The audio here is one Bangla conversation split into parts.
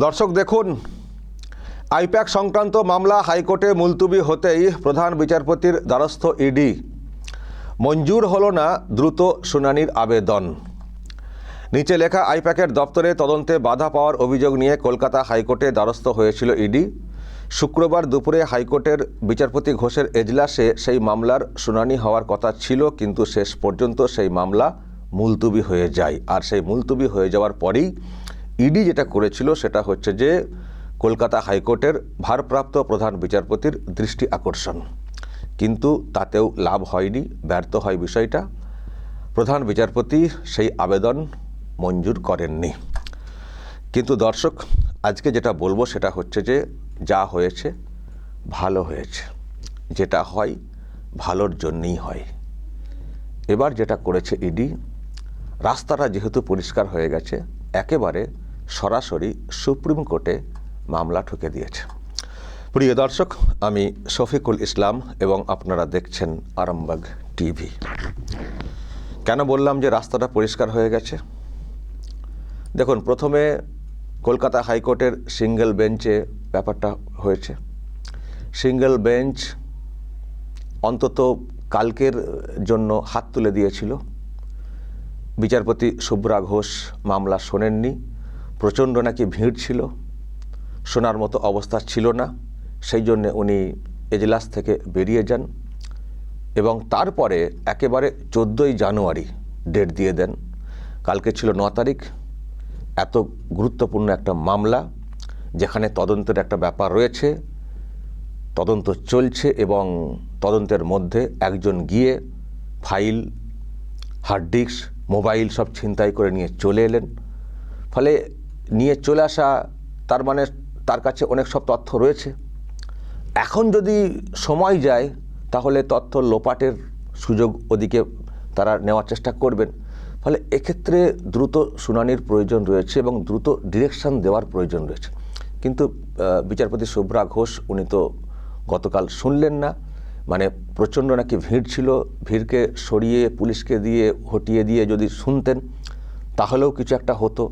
দর্শক, দেখুন, আইপ্যাক সংক্রান্ত মামলা হাইকোর্টে মুলতুবি হতেই প্রধান বিচারপতির দ্বারস্থ ইডি। মঞ্জুর হল না দ্রুত শুনানির আবেদন। নিচে লেখা, আইপ্যাকের দপ্তরে তদন্তে বাধা পাওয়ার অভিযোগ নিয়ে কলকাতা হাইকোর্টে দ্বারস্থ হয়েছিল ইডি। শুক্রবার দুপুরে হাইকোর্টের বিচারপতি ঘোষের এজলাসে সেই মামলার শুনানি হওয়ার কথা ছিল, কিন্তু শেষ পর্যন্ত সেই মামলা মুলতুবি হয়ে যায়। আর সেই মুলতুবি হয়ে যাওয়ার পরেই ইডি যেটা করেছিল সেটা হচ্ছে যে কলকাতা হাইকোর্টের ভারপ্রাপ্ত প্রধান বিচারপতির দৃষ্টি আকর্ষণ। কিন্তু তাতেও লাভ হয়নি, ব্যর্থ হয় বিষয়টা। প্রধান বিচারপতি সেই আবেদন মঞ্জুর করেননি। কিন্তু দর্শক, আজকে যেটা বলব সেটা হচ্ছে যে যা হয়েছে ভালো হয়েছে। যেটা হয়, ভালোর জন্যই হয়। এবার যেটা করেছে ইডি, রাস্তাটা যেহেতু পরিষ্কার হয়ে গেছে, একেবারে সরাসরি সুপ্রিম কোর্টে মামলা ঠুকে দিয়েছে। প্রিয় দর্শক, আমি শফিকুল ইসলাম এবং আপনারা দেখছেন আরামবাগ টিভি। কেন বললাম যে রাস্তাটা পরিষ্কার হয়ে গেছে? দেখুন, প্রথমে কলকাতা হাইকোর্টের সিঙ্গেল বেঞ্চে ব্যাপারটা হয়েছে। সিঙ্গেল বেঞ্চ অন্তত কালকের জন্য হাত তুলে দিয়েছিল। বিচারপতি শুভ্রা ঘোষ মামলা শোনেননি। প্রচণ্ড নাকি ভিড় ছিল। শোনার মতো অবস্থা ছিল না, সেই জন্যে উনি এজলাস থেকে বেরিয়ে যান এবং তারপরে একেবারে চোদ্দোই জানুয়ারি ডেট দিয়ে দেন। কালকে ছিল ন তারিখ। এত গুরুত্বপূর্ণ একটা মামলা, যেখানে তদন্তের একটা ব্যাপার রয়েছে। তদন্ত চলছে এবং তদন্তের মধ্যে একজন গিয়ে ফাইল, হার্ড ডিস্ক, মোবাইল সব ছিনতাই করে নিয়ে চলে এলেন। ফলে নিয়ে চলে আসা, তার মানে তার কাছে অনেক সব তথ্য রয়েছে। এখন যদি সময় যায়, তাহলে তথ্য লোপাটের সুযোগ ওদিকে তারা নেওয়ার চেষ্টা করবেন। ফলে এক্ষেত্রে দ্রুত শুনানির প্রয়োজন রয়েছে এবং দ্রুত ডিরেকশন দেওয়ার প্রয়োজন রয়েছে। কিন্তু বিচারপতি শুভ্রা ঘোষ, উনি তো গতকাল শুনলেন না। মানে প্রচণ্ড নাকি ভিড় ছিল, ভিড়কে সরিয়ে, পুলিশকে দিয়ে, হটিয়ে দিয়ে যদি শুনতেন, তাহলেও কিছু একটা হতো।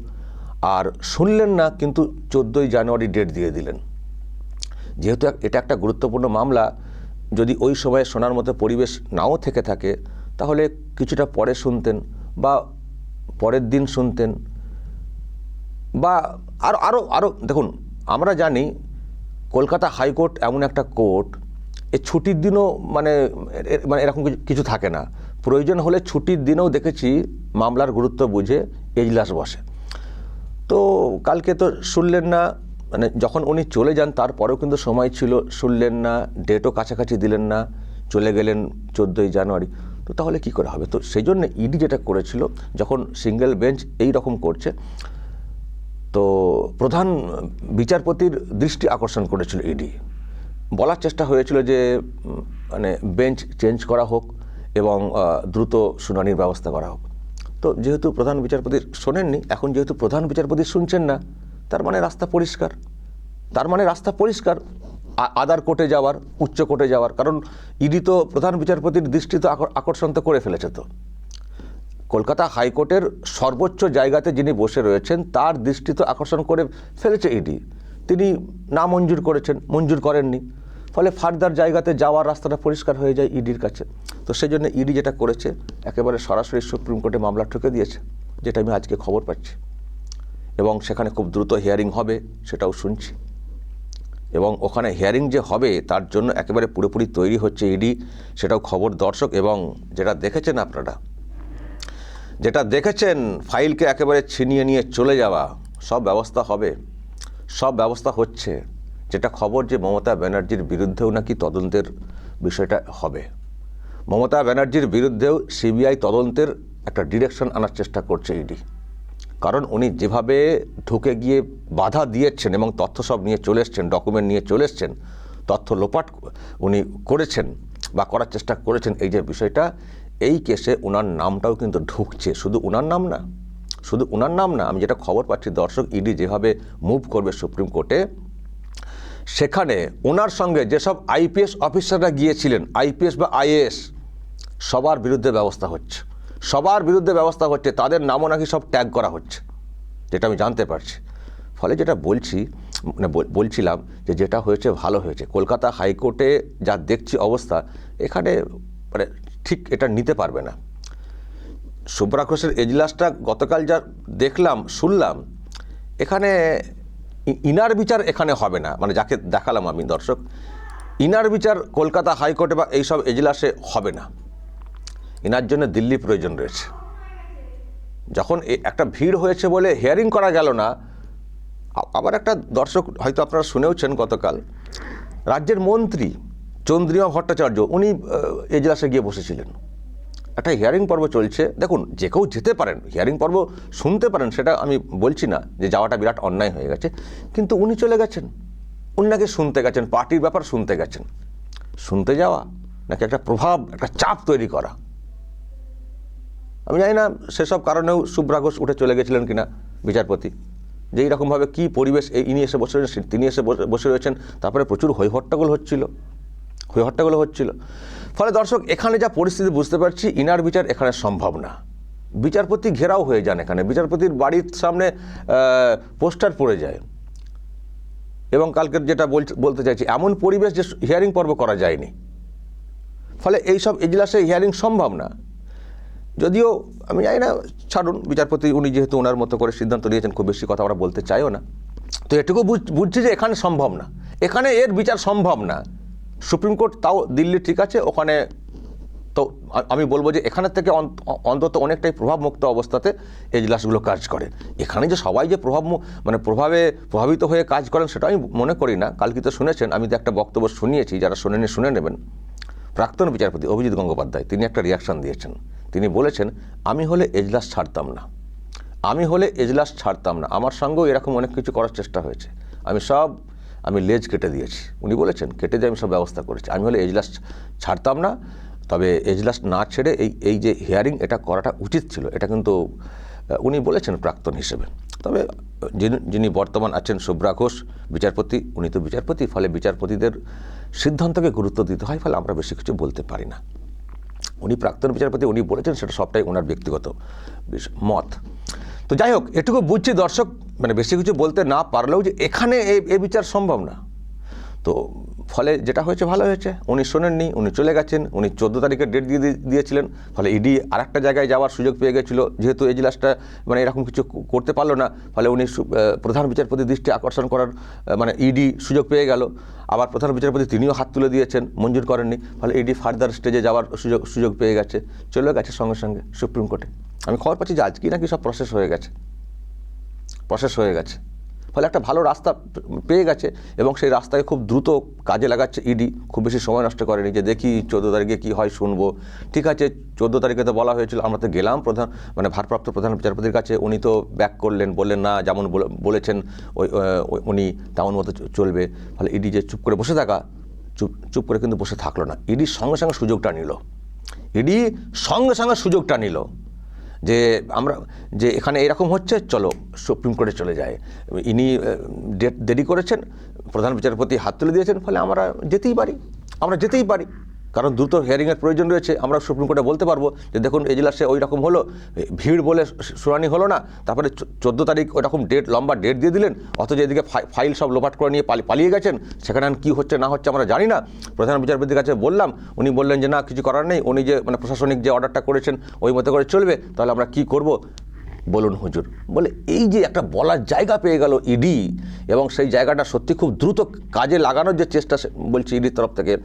আর শুনলেন না, কিন্তু চোদ্দোই জানুয়ারি ডেট দিয়ে দিলেন। যেহেতু এটা একটা গুরুত্বপূর্ণ মামলা, যদি ওই সময়ে শোনার মতো পরিবেশ নাও থেকে থাকে, তাহলে কিছুটা পরে শুনতেন বা পরের দিন শুনতেন। বা আরও আরও আরও দেখুন, আমরা জানি কলকাতা হাইকোর্ট এমন একটা কোর্ট, এ ছুটির দিনও মানে মানে এরকম কিছু থাকে না। প্রয়োজন হলে ছুটির দিনেও দেখেছি মামলার গুরুত্ব বুঝে এজলাস বসে তো কালকে তো শুনলেন না মানে যখন উনি চলে যান তারপরেও কিন্তু সময় ছিল, শুনলেন না ডেটও কাছাকাছি দিলেন না, চলে গেলেন চোদ্দোই জানুয়ারি। তো তাহলে কি করে হবে? তো সেই জন্য ইডি যেটা করেছিল, যখন সিঙ্গেল বেঞ্চ এই রকম করছে, তো প্রধান বিচারপতির দৃষ্টি আকর্ষণ করেছিল ইডি বলার চেষ্টা হয়েছিল যে মানে বেঞ্চ চেঞ্জ করা হোক এবং দ্রুত শুনানির ব্যবস্থা করা হোক। তো যেহেতু প্রধান বিচারপতি শোনেননি, এখন যেহেতু প্রধান বিচারপতি শুনছেন না, তার মানে রাস্তা পরিষ্কার। তার মানে রাস্তা পরিষ্কার আদার কোর্টে যাওয়ার, উচ্চ কোর্টে যাওয়ার, কারণ ইডি তো প্রধান বিচারপতির দৃষ্টি তো আকর- আকর্ষণ তো করে ফেলেছে তো। কলকাতা হাইকোর্টের সর্বোচ্চ জায়গাতে যিনি বসে রয়েছেন, তার দৃষ্টি তো আকর্ষণ করে ফেলেছে ইডি। তিনি না মঞ্জুর করেছেন, মঞ্জুর করেননি। ফলে ফার্দার জায়গাতে যাওয়ার রাস্তাটা পরিষ্কার হয়ে যায় ইডির কাছে। তো সেই জন্য ইডি যেটা করেছে, একেবারে সরাসরি সুপ্রিম কোর্টে মামলা ঠুকে দিয়েছে, যেটা আমি আজকে খবর পাচ্ছি। এবং সেখানে খুব দ্রুত হিয়ারিং হবে, সেটাও শুনছি। এবং ওখানে হিয়ারিং যে হবে, তার জন্য একেবারে পুরোপুরি তৈরি হচ্ছে ইডি, সেটাও খবর দর্শক। এবং যেটা দেখেছেন আপনারা, যেটা দেখেছেন, ফাইলকে একেবারে ছিনিয়ে নিয়ে চলে যাওয়া, সব ব্যবস্থা হবে, সব ব্যবস্থা হচ্ছে। যেটা খবর যে মমতা ব্যানার্জির বিরুদ্ধেও নাকি তদন্তের বিষয়টা হবে। মমতা ব্যানার্জির বিরুদ্ধেও সিবিআই তদন্তের একটা ডিরেকশন আনার চেষ্টা করছে ইডি। কারণ উনি যেভাবে ঢুকে গিয়ে বাধা দিয়েছেন এবং তথ্য সব নিয়ে চলে এসছেন ডকুমেন্ট নিয়ে চলে এসছেন, তথ্য লোপাট উনি করেছেন বা করার চেষ্টা করেছেন এই যে বিষয়টা, এই কেসে ওনার নামটাও কিন্তু ঢুকছে। শুধু ওনার নাম না, শুধু ওনার নাম না, আমি যেটা খবর পাচ্ছি দর্শক, ইডি যেভাবে মুভ করবে সুপ্রিম কোর্টে সেখানে ওনার সঙ্গে যেসব আইপিএস অফিসাররা গিয়েছিলেন, আইপিএস বা আইএএস, সবার বিরুদ্ধে ব্যবস্থা হচ্ছে। সবার বিরুদ্ধে ব্যবস্থা হচ্ছে, তাদের নামও নাকি সব ট্যাগ করা হচ্ছে, যেটা আমি জানতে পারছি। ফলে যেটা বলছি মানে বলছিলাম যে যেটা হয়েছে ভালো হয়েছে। কলকাতা হাইকোর্টে যা দেখছি অবস্থা, এখানে মানে ঠিক এটা নিতে পারবে না। সুব্রা ঘোষের এজলাসটা গতকাল যা দেখলাম, শুনলাম, এখানে ইনার বিচার এখানে হবে না। মানে যাকে দেখালাম আমি, দর্শক, ইনার বিচার কলকাতা হাইকোর্টে বা এইসব এজলাসে হবে না। ইনার জন্য দিল্লি প্রয়োজন রয়েছে। যখন একটা ভিড় হয়েছে বলে হিয়ারিং করা গেল না আবার একটা দর্শক হয়তো আপনারা শুনেওছেন গতকাল, রাজ্যের মন্ত্রী চন্দ্রিমা ভট্টাচার্য, উনি এজলাসে গিয়ে বসেছিলেন। একটা হিয়ারিং পর্ব চলছে। দেখুন, যে কেউ যেতে পারেন হিয়ারিং পর্ব শুনতে পারেন, সেটা আমি বলছি না যে যাওয়াটা বিরাট অন্যায় হয়ে গেছে। কিন্তু উনি চলে গেছেন। উনি নাকি শুনতে গেছেন, পার্টির ব্যাপার শুনতে গেছেন। শুনতে যাওয়া নাকি একটা প্রভাব, একটা চাপ তৈরি করা? আমি জানি না সেসব কারণেও শুভ্রা ঘোষ উঠে চলে গেছিলেন কিনা বিচারপতি। যে এইরকমভাবে কী পরিবেশ, এই ইনি এসে বসে রয়েছেন, তিনি এসে বসে রয়েছেন, তারপরে প্রচুর হৈহট্টগোল হচ্ছিল। হৈহট্টগোল হচ্ছিল। ফলে দর্শক, এখানে যা পরিস্থিতি বুঝতে পারছি, ইনার বিচার এখানে সম্ভব না। বিচারপতি ঘেরাও হয়ে যান এখানে। বিচারপতির বাড়ির সামনে পোস্টার পড়ে যায়। এবং কালকের যেটা বলতে চাইছি, এমন পরিবেশ যে হিয়ারিং পর্ব করা যায়নি। ফলে এইসব এজলাসে হিয়ারিং সম্ভব না। যদিও, আমি জানি না, ছাড়ুন, বিচারপতি উনি যেহেতু ওনার মতো করে সিদ্ধান্ত নিয়েছেন, খুব বেশি কথা আমরা বলতে চাইও না। তো এটুকু বুঝ- বুঝছি যে এখানে সম্ভব না। এখানে এর বিচার সম্ভব না। সুপ্রিম কোর্ট তাও দিল্লি ঠিক আছে, ওখানে তো আমি বলব যে এখানের থেকে অন্তত অনেকটাই প্রভাবমুক্ত অবস্থাতে এজলাসগুলো কাজ করে। এখানে যে সবাই যে প্রভাব মানে প্রভাবে প্রভাবিত হয়ে কাজ করেন সেটা আমি মনে করি না। কালকে তো শুনেছেন, আমি তো একটা বক্তব্য শুনিয়েছি, যারা শুনেনি শুনে নেবেন। প্রাক্তন বিচারপতি অভিজিৎ গঙ্গোপাধ্যায়, তিনি একটা রিয়াকশন দিয়েছেন। তিনি বলেছেন, আমি হলে এজলাস ছাড়তাম না। আমি হলে এজলাস ছাড়তাম না। আমার সঙ্গেও এরকম অনেক কিছু করার চেষ্টা হয়েছে। আমি সব আমি লেজ কেটে দিয়েছি। উনি বলেছেন, কেটে দিয়ে আমি সব ব্যবস্থা করেছি। আমি হলে এজলাস ছাড়তাম না, তবে এজলাস না ছেড়ে এই এই যে হিয়ারিং এটা করাটা উচিত ছিল, এটা কিন্তু উনি বলেছেন প্রাক্তন হিসেবে। তবে, যিনি যিনি বর্তমান আছেন শুভ্রা ঘোষ, বিচারপতি, উনি তো বিচারপতি, ফলে বিচারপতিদের সিদ্ধান্তকে গুরুত্ব দিতে হয়, ফলে আমরা বেশি কিছু বলতে পারি না। উনি প্রাক্তন বিচারপতি, উনি বলেছেন সেটা সবটাই ওনার ব্যক্তিগত মত। তো যাই হোক, এটুকু বুঝছি দর্শক মানে বেশি কিছু বলতে না পারলেও যে এখানে এ বিচার সম্ভব না। তো ফলে যেটা হয়েছে ভালো হয়েছে। উনি শোনেননি, উনি চলে গেছেন, উনি চোদ্দ তারিখে ডেট দিয়ে দিয়ে- দিয়েছিলেন। ফলে ইডি আর একটা জায়গায় যাওয়ার সুযোগ পেয়ে গেছিল। যেহেতু এজলাসটা মানে এরকম কিছু করতে পারল না, ফলে উনি প্রধান বিচারপতি দৃষ্টি আকর্ষণ করার মানে ইডি সুযোগ পেয়ে গেল। আবার প্রধান বিচারপতি তিনিও হাত তুলে দিয়েছেন, মঞ্জুর করেননি। ফলে ইডি ফার্দার স্টেজে যাওয়ার সুযোগ সুযোগ পেয়ে গেছে। চলে গেছে সঙ্গে সঙ্গে সুপ্রিম কোর্টে আমি খবর পাচ্ছি যে আজকেই নাকি সব প্রসেস হয়ে গেছে। প্রসেস হয়ে গেছে। ফলে একটা ভালো রাস্তা পেয়ে গেছে এবং সেই রাস্তায় খুব দ্রুত কাজে লাগাচ্ছে ইডি খুব বেশি সময় নষ্ট করেনি যে দেখি চোদ্দ তারিখে কী হয় শুনব। ঠিক আছে, চোদ্দ তারিখে তো বলা হয়েছিল, আমরা তো গেলাম প্রধান মানে ভারপ্রাপ্ত প্রধান বিচারপতির কাছে, উনি তো ব্যাক করলেন, বললেন, না, যেমন বলেছেন, ওই উনি তেমন মতো চলবে। ফলে ইডি যে চুপ করে বসে থাকা, চুপ চুপ করে কিন্তু বসে থাকল না। ইডি সঙ্গে সঙ্গে সুযোগটা নিল। ইডি সঙ্গে সঙ্গে সুযোগটা নিল। যে আমরা, যে এখানে এরকম হচ্ছে, চলো সুপ্রিম কোর্টে চলে যায়। ইনি ডেট দেরি করেছেন, প্রধান বিচারপতি হাত তুলে দিয়েছেন, ফলে আমরা যেতেই পারি। আমরা যেতেই পারি। কারণ দ্রুত হিয়ারিংয়ের প্রয়োজন রয়েছে। আমরা সুপ্রিম কোর্টে বলতে পারব যে দেখুন এজলাসে ওই রকম হলো, ভিড় বলে শুনানি হলো না, তারপরে চোদ্দ তারিখ ওই রকম ডেট লম্বা ডেট দিয়ে দিলেন, অথচ এদিকে ফাই- ফাইল সব লোপাট করে নিয়ে পালি- পালিয়ে গেছেন, সেখানে কী হচ্ছে, না হচ্ছে আমরা জানি না। প্রধান বিচারপতির কাছে বললাম, উনি বললেন যে না, কিছু করার নেই, উনি যে মানে প্রশাসনিক যে অর্ডারটা করেছেন, ওই মতো করে চলবে, তাহলে আমরা কি করব? বলুন হুজুর। বলে এই যে একটা বলার জায়গা পেয়ে গেল ইডি এবং সেই জায়গাটা সত্যি খুব দ্রুত কাজে লাগানোর যে চেষ্টা বলছি ইডির তরফ থেকে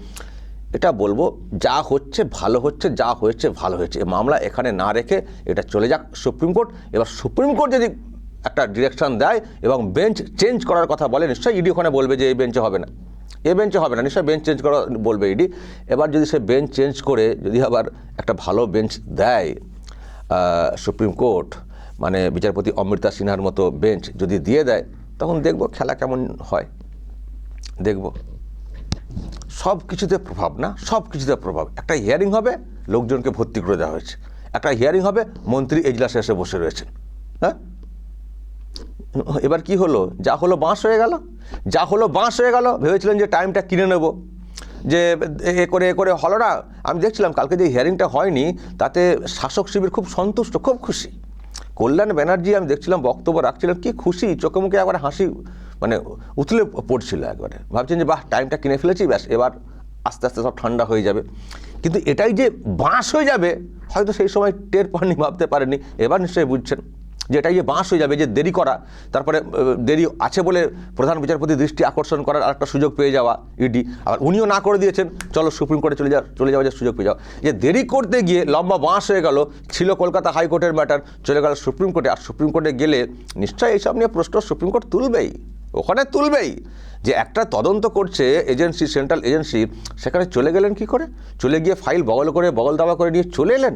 এটা বলব, যা হচ্ছে ভালো হচ্ছে, যা হয়েছে ভালো হয়েছে। মামলা এখানে না রেখে এটা চলে যাক সুপ্রিম কোর্ট। এবার সুপ্রিম কোর্ট যদি একটা ডিরেকশন দেয় এবং বেঞ্চ চেঞ্জ করার কথা বলে, নিশ্চয়ই ইডি ওখানে বলবে যে এই বেঞ্চে হবে না। এ বেঞ্চে হবে না, নিশ্চয়ই বেঞ্চ চেঞ্জ করা বলবে ইডি এবার যদি সে বেঞ্চ চেঞ্জ করে, যদি আবার একটা ভালো বেঞ্চ দেয় সুপ্রিম কোর্ট মানে বিচারপতি অমৃতা সিনহার মতো বেঞ্চ যদি দিয়ে দেয়, তখন দেখব খেলা কেমন হয়। দেখব। সব কিছুতে প্রভাব না, সব কিছুতে প্রভাব। একটা হিয়ারিং হবে, লোকজনকে ভর্তি করে দেওয়া হয়েছে। একটা হিয়ারিং হবে, মন্ত্রী এজলাসে এসে বসে রয়েছেন। হ্যাঁ? এবার কি হলো? যা হলো বাঁশ হয়ে গেল। যা হলো বাঁশ হয়ে গেল, ভেবেছিলেন যে টাইমটা কিনে নেব। যে এ করে এ করে হলো না আমি দেখছিলাম কালকে যে হিয়ারিংটা হয়নি, তাতে শাসক শিবির খুব সন্তুষ্ট, খুব খুশি। কল্যাণ ব্যানার্জি, আমি দেখছিলাম বক্তব্য রাখছিলাম কি খুশি, চোখে মুখে একবার হাসি মানে উতলে পড়ছিল একবারে। ভাবছেন যে, বাহ টাইমটা কিনে ফেলেছি, ব্যাস, এবার আস্তে আস্তে সব ঠান্ডা হয়ে যাবে। কিন্তু এটাই যে বাঁশ হয়ে যাবে, হয়তো সেই সময় টের পাননি, ভাবতে পারেনি এবার নিশ্চয়ই বুঝছেন যে, এটাই যে বাঁশ হয়ে যাবে, যে দেরি করা, তারপরে দেরি আছে বলে প্রধান বিচারপতি দৃষ্টি আকর্ষণ করার আরেকটা সুযোগ পেয়ে যাওয়া ইডি। আবার উনিও না করে দিয়েছেন, চলো সুপ্রিম কোর্টে চলে যাওয়ার চলে যাওয়ার যে সুযোগ পেয়ে যাওয়া। যে দেরি করতে গিয়ে লম্বা বাঁশ হয়ে গেল, ছিল কলকাতা হাইকোর্টের ম্যাটার চলে গেল সুপ্রিম কোর্টে। আর সুপ্রিম কোর্টে গেলে নিশ্চয়ই এইসব নিয়ে প্রশ্ন সুপ্রিম কোর্ট তুলবেই। ওখানে তুলবেই। যে একটা তদন্ত করছে এজেন্সি, সেন্ট্রাল এজেন্সি, সেখানে চলে গেলেন কি করে? চলে গিয়ে ফাইল বগল করে, বগল দাবা করে নিয়ে চলে এলেন।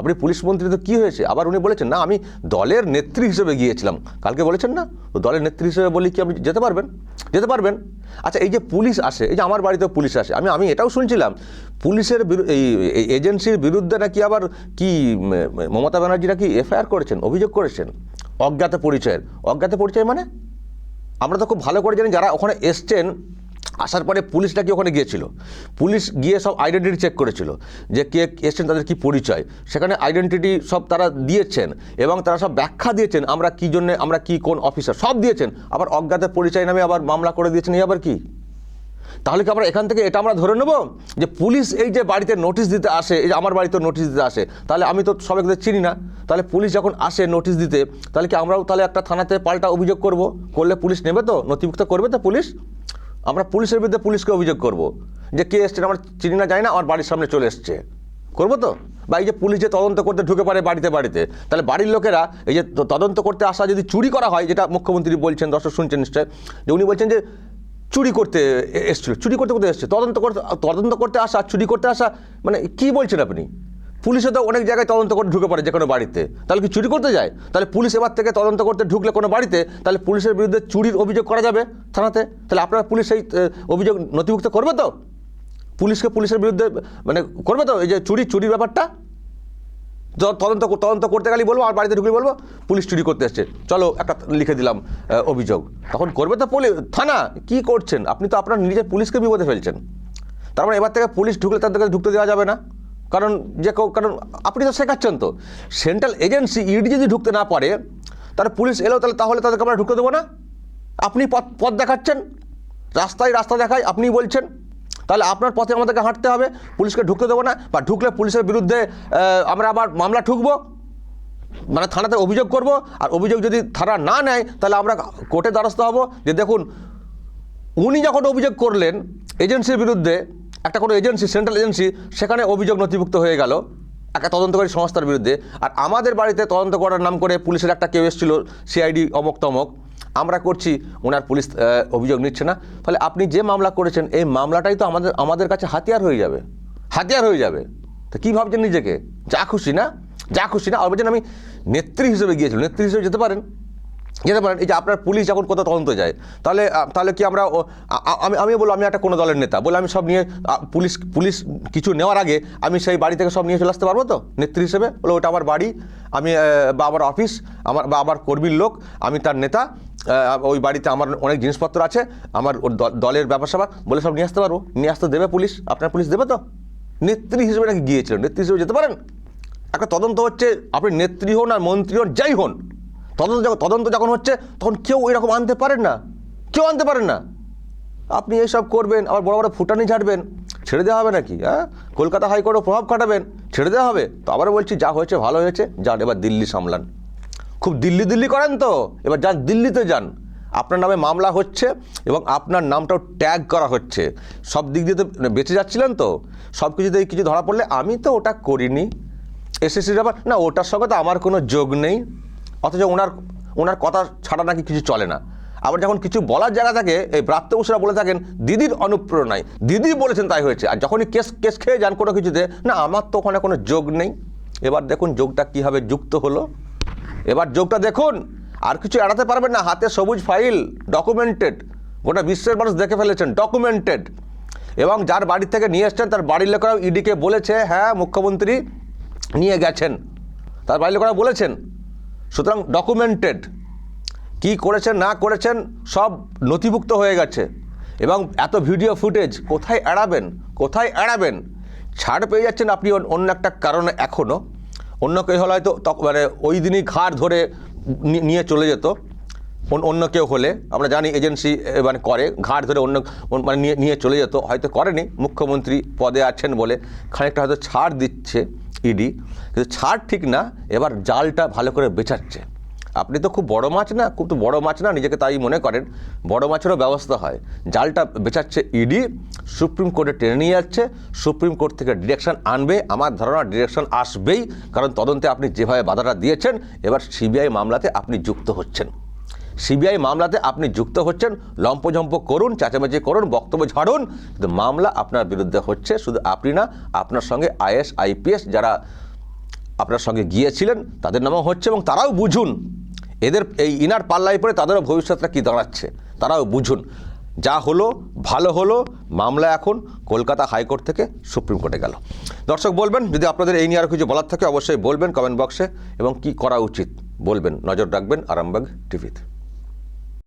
আপনি পুলিশ মন্ত্রী তো কী হয়েছে? আবার উনি বলেছেন, না, আমি দলের নেত্রী হিসেবে গিয়েছিলাম। কালকে বলেছেন না? তো দলের নেত্রী হিসেবে বলি কি, আপনি যেতে পারবেন? যেতে পারবেন? আচ্ছা এই যে পুলিশ আসে, এই যে আমার বাড়িতেও পুলিশ আসে, আমি আমি এটাও শুনছিলাম, পুলিশের এই এজেন্সির বিরুদ্ধে নাকি আবার কি মমতা ব্যানার্জি নাকি এফআইআর করেছেন, অভিযোগ করেছেন? অজ্ঞাত পরিচয়ের। অজ্ঞাত পরিচয় মানে? আমরা তো খুব ভালো করে জানি যারা ওখানে এসছেন, আসার পরে পুলিশ নাকি ওখানে গিয়েছিল? পুলিশ গিয়ে সব আইডেন্টিটি চেক করেছিল যে কে এসছেন, তাদের কি পরিচয়। সেখানে আইডেন্টিটি সব তারা দিয়েছেন এবং তারা সব ব্যাখ্যা দিয়েছেন, আমরা কী জন্য, আমরা কি কোন অফিসার সব দিয়েছেন। আবার অজ্ঞাতের পরিচয় নামে আবার মামলা করে দিয়েছেন, এই আবার কি? তাহলে কি আমরা এখান থেকে এটা আমরা ধরে নেব? যে পুলিশ এই যে বাড়িতে নোটিশ দিতে আসে, এই যে আমার বাড়িতে নোটিশ দিতে আসে, তাহলে আমি তো সবাইকে চিনি না। তাহলে পুলিশ যখন আসে নোটিশ দিতে, তাহলে কি আমরাও তাহলে একটা থানাতে পাল্টা অভিযোগ করব? করলে পুলিশ নেবে তো? নথিভুক্ত করবে তো পুলিশ? আমরা পুলিশের বিরুদ্ধে পুলিশকে অভিযোগ করব। যে কে এসছেন আমার চিনি না যায় না, আমার বাড়ির সামনে চলে এসছে। করব তো? বা এই যে পুলিশ যে তদন্ত করতে ঢুকে পারে বাড়িতে বাড়িতে, তাহলে বাড়ির লোকেরা এই যে তদন্ত করতে আসা যদি চুরি করা হয়, যেটা মুখ্যমন্ত্রী বলছেন, দর্শক শুনছেন নিশ্চয়, যে উনি বলছেন যে চুরি করতে এসছিল, চুরি করতে করতে এসছে, তদন্ত করতে তদন্ত করতে আসা, চুরি করতে আসা মানে কি বলছেন আপনি? পুলিশে তো অনেক জায়গায় তদন্ত করে ঢুকে পড়ে যে কোনো বাড়িতে। তাহলে কি চুরি করতে যায়? তাহলে পুলিশ এবার থেকে তদন্ত করতে ঢুকলে কোনো বাড়িতে, তাহলে পুলিশের বিরুদ্ধে চুরির অভিযোগ করা যাবে থানাতে? তাহলে আপনারা পুলিশ সেই অভিযোগ নথিভুক্ত করবে তো? পুলিশকে পুলিশের বিরুদ্ধে মানে করবে তো এই যে চুরি, চুরির ব্যাপারটা? তদন্ত তদন্ত করতে গেলেই বলব, আর বাড়িতে ঢুকে বলব, পুলিশ চুরি করতে এসছে। চলো একটা লিখে দিলাম অভিযোগ। তখন করবে তো পুলিশ, থানা, কি করছেন? আপনি তো আপনার নিজের পুলিশকে বিপদে ফেলছেন। তার মানে এবার থেকে পুলিশ ঢুকলে তাদেরকে ঢুকতে দেওয়া যাবে না। কারণ যে কারণ আপনি তো শেখাচ্ছেন তো। সেন্ট্রাল এজেন্সি ইডি যদি ঢুকতে না পারে, তাহলে পুলিশ এলো, তাহলে তাহলে তাদেরকে আমরা ঢুকতে দেবো না। আপনি পথ পথ দেখাচ্ছেন, রাস্তায় রাস্তা দেখায় আপনি বলছেন। তাহলে আপনার পথে আমাদেরকে হাঁটতে হবে, পুলিশকে ঢুকতে দেবো না, বা ঢুকলে পুলিশের বিরুদ্ধে আমরা আবার মামলা ঠুকবো মানে থানাতে অভিযোগ করব, আর অভিযোগ যদি থানা না নেয়, তাহলে আমরা কোর্টে দ্বারস্থ হব। যে দেখুন, উনি যখন অভিযোগ করলেন এজেন্সির বিরুদ্ধে, একটা কোনো এজেন্সি, সেন্ট্রাল এজেন্সি, সেখানে অভিযোগ নথিভুক্ত হয়ে গেল, একটা তদন্তকারী সংস্থার বিরুদ্ধে, আর আমাদের বাড়িতে তদন্ত করার নাম করে পুলিশের একটা কেউ এসেছিল, সিআইডি অমক তমক আমরা করছি ওনার পুলিশ অভিযোগ নিচ্ছে না। ফলে আপনি যে মামলা করেছেন, এই মামলাটাই তো আমাদের আমাদের কাছে হাতিয়ার হয়ে যাবে। হাতিয়ার হয়ে যাবে। তো কী ভাবছেন নিজেকে? যা খুশি না? যা খুশি না? বলছেন আমি নেত্রী হিসেবে গিয়েছিলাম। নেত্রী হিসেবে যেতে পারেন। যেতে পারেন। এই যে আপনার পুলিশ যখন কোথাও তদন্ত যায়, তাহলে তাহলে কি আমরা আমি আমি বলব আমি একটা কোনো দলের নেতা। বলে আমি সব নিয়ে পুলিশ পুলিশ কিছু নেওয়ার আগে আমি সেই বাড়ি থেকে সব নিয়ে চলে আসতে পারব তো? নেত্রী হিসেবে? বলে ওটা আমার বাড়ি। আমি বা আমার অফিস, আমার, বা আমার কর্মীর লোক, আমি তার নেতা। ওই বাড়িতে আমার অনেক জিনিসপত্র আছে, আমার দলের ব্যাপার স্যাপার বলে সব নিয়ে আসতে পারব। নিয়ে আসতে দেবে পুলিশ? আপনার পুলিশ দেবে তো? নেত্রী হিসেবে নাকি গিয়েছিলেন নেত্রী হিসেবে যেতে পারেন? একটা তদন্ত হচ্ছে, আপনি নেত্রী হন আর মন্ত্রী হন, যাই হন। তদন্ত যখন তদন্ত যখন হচ্ছে, তখন কেউ এরকম আনতে পারেন না। কেউ আনতে পারেন না। আপনি এইসব করবেন, আবার বড় বড় ফুটানি ঝাড়বেন। ছেড়ে দেওয়া হবে নাকি হ্যাঁ? কলকাতা হাইকোর্টও প্রভাব খাটাবেন, ছেড়ে দেওয়া হবে। তো আবারও বলছি, যা হয়েছে, ভালো হয়েছে। যান, এবার দিল্লি সামলান। খুব দিল্লি দিল্লি করেন তো? এবার যান দিল্লিতে যান। আপনার নামে মামলা হচ্ছে এবং আপনার নামটাও ট্যাগ করা হচ্ছে। সব দিক দিয়ে তো বেঁচে যাচ্ছিলেন তো? সব কিছুতেই কিছু ধরা পড়লে আমি তো ওটা করিনি। এসএসসির ব্যাপার, না, ওটার সঙ্গে তো আমার কোনো যোগ নেই। অথচ ওনার ওনার কথা ছাড়া নাকি কিছু চলে না। আবার যখন কিছু বলার জায়গা থাকে, এই প্রাপ্তবয়স্করা বলে থাকেন, দিদির অনুপ্রেরণায়। দিদি বলেছেন তাই হয়েছে। আর যখনই কেস কেস খেয়ে যান কোনো কিছুতে, না, আমার তো ওখানে কোনো যোগ নেই। এবার দেখুন যোগটা কীভাবে যুক্ত হলো। এবার যোগটা দেখুন। আর কিছু এড়াতে পারবেন না, হাতে সবুজ ফাইল ডকুমেন্টেড গোটা বিশ্বের মানুষ দেখে ফেলেছেন ডকুমেন্টেড এবং যার বাড়ি থেকে নিয়ে এসছেন, তার বাড়ির লোকেরাও ইডিকে বলেছে হ্যাঁ মুখ্যমন্ত্রী নিয়ে গেছেন। তার বাড়ির লোকেরা বলেছেন, সুতরাং ডকুমেন্টেড কি করেছেন, না করেছেন, সব নথিভুক্ত হয়ে গেছে। এবং এত ভিডিও ফুটেজ, কোথায় এড়াবেন কোথায় এড়াবেন? ছাড় পেয়ে যাচ্ছেন আপনি অন্য একটা কারণে এখনও অন্য কেউ হলে হয়তো মানে ওই দিনই ঘাড় ধরে নিয়ে চলে যেত। অন্য- কেউ হলে, আমরা জানি এজেন্সি মানে করে ঘাট ধরে অন্য- মানে নিয়ে নিয়ে চলে যেত। হয়তো করেনি, মুখ্যমন্ত্রী পদে আছেন বলে খানিকটা হয়তো ছাড় দিচ্ছে ইডি, কিন্তু ছাড় ঠিক না, এবার জালটা ভালো করে বেচাচ্ছে। আপনি তো খুব বড় মাছ না, খুব তো বড় মাছ না, নিজেকে তাই মনে করেন। বড় মাছেরও ব্যবস্থা হয়। জালটা বেচাচ্ছে ইডি, সুপ্রিম কোর্টে টেনে নিয়ে যাচ্ছে, সুপ্রিম কোর্ট থেকে ডিরেকশন আনবে, আমার ধারণা ডিরেকশন আসবেই, কারণ তদন্তে আপনি যেভাবে বাধাটা দিয়েছেন, এবার সিবিআই মামলাতে আপনি যুক্ত হচ্ছেন। সিবিআই মামলাতে আপনি যুক্ত হচ্ছেন, লম্পঝম্প করুন, চেঁচামেচি করুন, বক্তব্য ঝাড়ুন, কিন্তু মামলা আপনার বিরুদ্ধে হচ্ছে, শুধু আপনি না, আপনার সঙ্গে আইএস, আইপিএস যারা আপনার সঙ্গে গিয়েছিলেন, তাদের নামও হচ্ছে এবং তারাও বুঝুন। এদের এই ইনার পাল্লায় পড়ে তাদেরও ভবিষ্যৎটা কী দাঁড়াচ্ছে? তারাও বুঝুন। যা হলো, ভালো হলো, মামলা এখন কলকাতা হাইকোর্ট থেকে সুপ্রিম কোর্টে গেল। দর্শক বলবেন, যদি আপনাদের এই নিয়ে আরও কিছু বলার থাকে, অবশ্যই বলবেন কমেন্ট বক্সে এবং কি করা উচিত বলবেন। নজর রাখবেন আরামবাগ টিভিতে।